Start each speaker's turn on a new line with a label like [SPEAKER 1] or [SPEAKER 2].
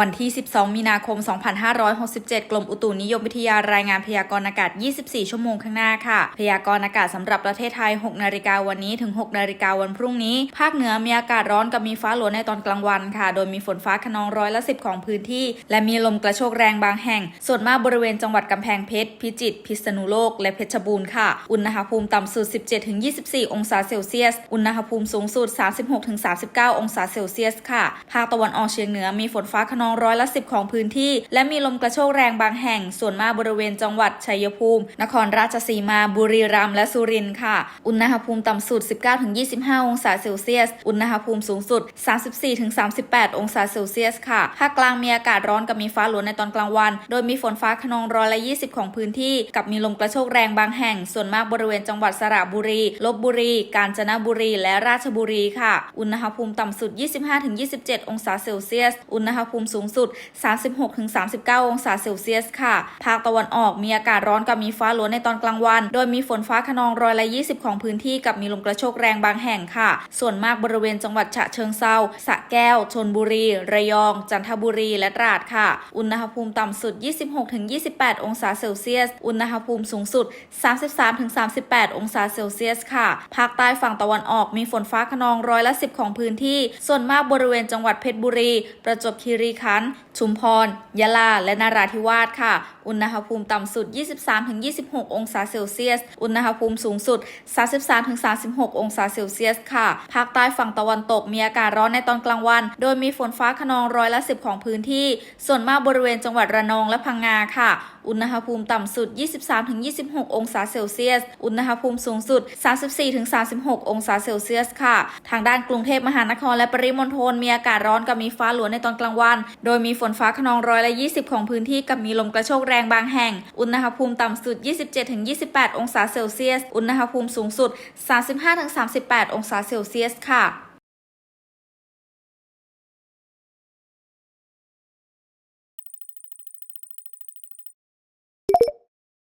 [SPEAKER 1] วันที่ 12 มีนาคม 2567 กรมอุตุนิยมวิทยารายงานพยากรณ์อากาศ 24 ชั่วโมงข้างหน้าค่ะ พยากรณ์อากาศสำหรับประเทศไทย 6 นาฬิกาวันนี้ถึง 6 นาฬิกาวันพรุ่งนี้ ภาคเหนือมีอากาศร้อนกับมีฟ้าหลวในตอนกลางวันค่ะ โดยมีฝนฟ้าขนองร้อยละ 10 ของพื้นที่ และมีลมกระโชกแรงบางแห่ง ส่วนมากบริเวณจังหวัดกำแพงเพชร พิจิตร พิษณุโลก และเพชรบูรณ์ค่ะ อุณหภูมิต่ำสุด 17-24 องศาเซลเซียส อุณหภูมิสูงสุด 36-39 องศาเซลเซียส ค่ะ ภาคตะวันออกเฉียงเหนือมีฝนฟ้าขนององร้อยละ10ของพื้นที่ และมีลมกระโชกแรงบางแห่ง ส่วนมากบริเวณจังหวัดชัยภูมิ นครราชสีมา บุรีรัมย์และสุรินทร์ค่ะ อุณหภูมิต่ำสุด 19-25 องศาเซลเซียส อุณหภูมิสูงสุด 34-38 องศาเซลเซียสค่ะ ภาคกลางมีอากาศร้อนกับมีฟ้าหลวในตอนกลางวัน โดยมีฝนฟ้าขนองร้อยละ 20 ของพื้นที่ กับมีลมกระโชกแรงบางแห่ง ส่วนมากบริเวณจังหวัดสระบุรี ลบบุรี กาญจนบุรี และราชบุรีค่ะ อุณหภูมิต่ำสุด 25-27 องศาเซลเซียส อุณหภูมิสูงสุด 36-39 องศาเซลเซียสค่ะ ภาคตะวันออกมีอากาศร้อนกับมีฟ้าหลวในตอนกลางวัน โดยมีฝนฟ้าขนองร้อยละ 20 ของพื้นที่กับมีลมกระโชกแรงบางแห่งค่ะ ส่วนมากบริเวณจังหวัดฉะเชิงเซาสระแก้ว ชนบุรี ระยอง จันทบุรี และตราดค่ะ อุณหภูมิต่ำสุด 26-28 องศาเซลเซียส อุณหภูมิสูงสุด 33-38 องศาเซลเซียสค่ะ ภาคใต้ฝั่งตะวันออกมีฝนฟ้าขนองร้อยละ 10 ของพื้นที่ ส่วนมากบริเวณจังหวัดเพชรบุรี ประจวบคีรีขันธ์ชุมพร ยะลา และนาราธิวาสค่ะ อุณหภูมิต่ำสุด 23-26 องศาเซลเซียส อุณหภูมิสูงสุด 33-36 องศาเซลเซียสค่ะ ภาคใต้ฝั่งตะวันตกมีอากาศร้อนในตอนกลางวัน โดยมีฝนฟ้าขนองร้อยละ 10 ของพื้นที่ ส่วนมากบริเวณจังหวัดระนองและพังงาค่ะ อุณหภูมิต่ำสุด 23-26 องศาเซลเซียส อุณหภูมิสูงสุด 34-36 องศาเซลเซียสค่ะ ทางด้านกรุงเทพมหานครและปริมณฑลมีอากาศร้อนกับมีฟ้าหลวในตอนกลางวัน โดยมีฝนฟ้าขนองร้อยละ 20 ของพื้นที่กับมีลมกระโชกแรงบางแห่ง อุณหภูมิต่ำสุด 27-28 องศาเซลเซียส อุณหภูมิสูงสุด 35-38 องศาเซลเซียสค่ะ